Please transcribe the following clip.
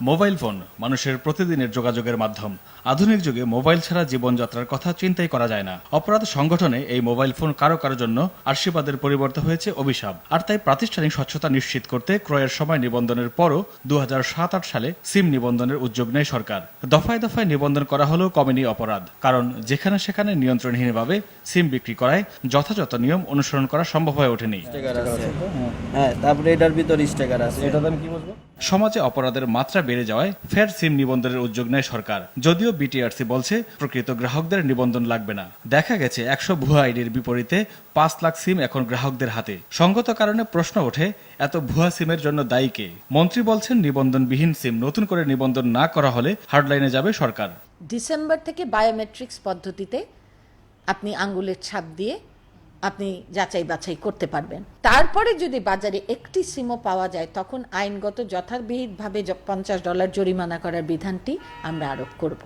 Mobile phone মানুষের প্রতিদিনের যোগাযোগের মাধ্যম। আধুনিক যুগে মোবাইল ছাড়া জীবনযাত্রার কথা চিন্তাই করা যায় না। অপরাধ সংগঠনে এই মোবাইল ফোন কারও কারও জন্য আশীর্বাদের পরিবর্তে হয়েছে অভিশাপ। আর তাই প্রাতিষ্ঠানিক স্বচ্ছতা নিশ্চিত করতে ক্রয়ের সময় নিবন্ধনের পরও দু সালে সিম নিবন্ধনের উদ্যোগ নেয় সরকার। দফায় দফায় নিবন্ধন করা হলেও কমেনি অপরাধ। কারণ যেখানে সেখানে নিয়ন্ত্রণহীনভাবে সিম বিক্রি করায় যথাযথ নিয়ম অনুসরণ করা সম্ভব হয়ে ওঠেনি। হ্যাঁ তারপরে এটার ভিতর স্টিকার আছে। এটা দাম কি বলব? সমাজে অপরাধের মাত্রা বেড়ে যাওয়ায় ফের সিম নিবন্ধনের উদ্যোগ নেয় সরকার। যদিও বিটিআরসি বলছে, প্রকৃত গ্রাহকদের নিবন্ধন লাগবে না। দেখা গেছে, একশো ভুয়া আইডির বিপরীতে পাঁচ লাখ সিম এখন গ্রাহকদের হাতে। সঙ্গত কারণে প্রশ্ন ওঠে, এত ভুয়া সিমের জন্য দায়ী কে? মন্ত্রী বলছেন, নিবন্ধনবিহীন সিম নতুন করে নিবন্ধন না করা হলে হার্ডলাইনে যাবে সরকার। ডিসেম্বর থেকে বায়োমেট্রিক্স পদ্ধতিতে আপনি আঙ্গুলের ছাপ দিয়ে আপনি যাচাই বাছাই করতে পারবেন। তারপরে যদি বাজারে একটি সিমও পাওয়া যায়, তখন আইনগত যথাবিহিতভাবে পঞ্চাশ ডলার জরিমানা করার বিধানটি আমরা আরোপ করব।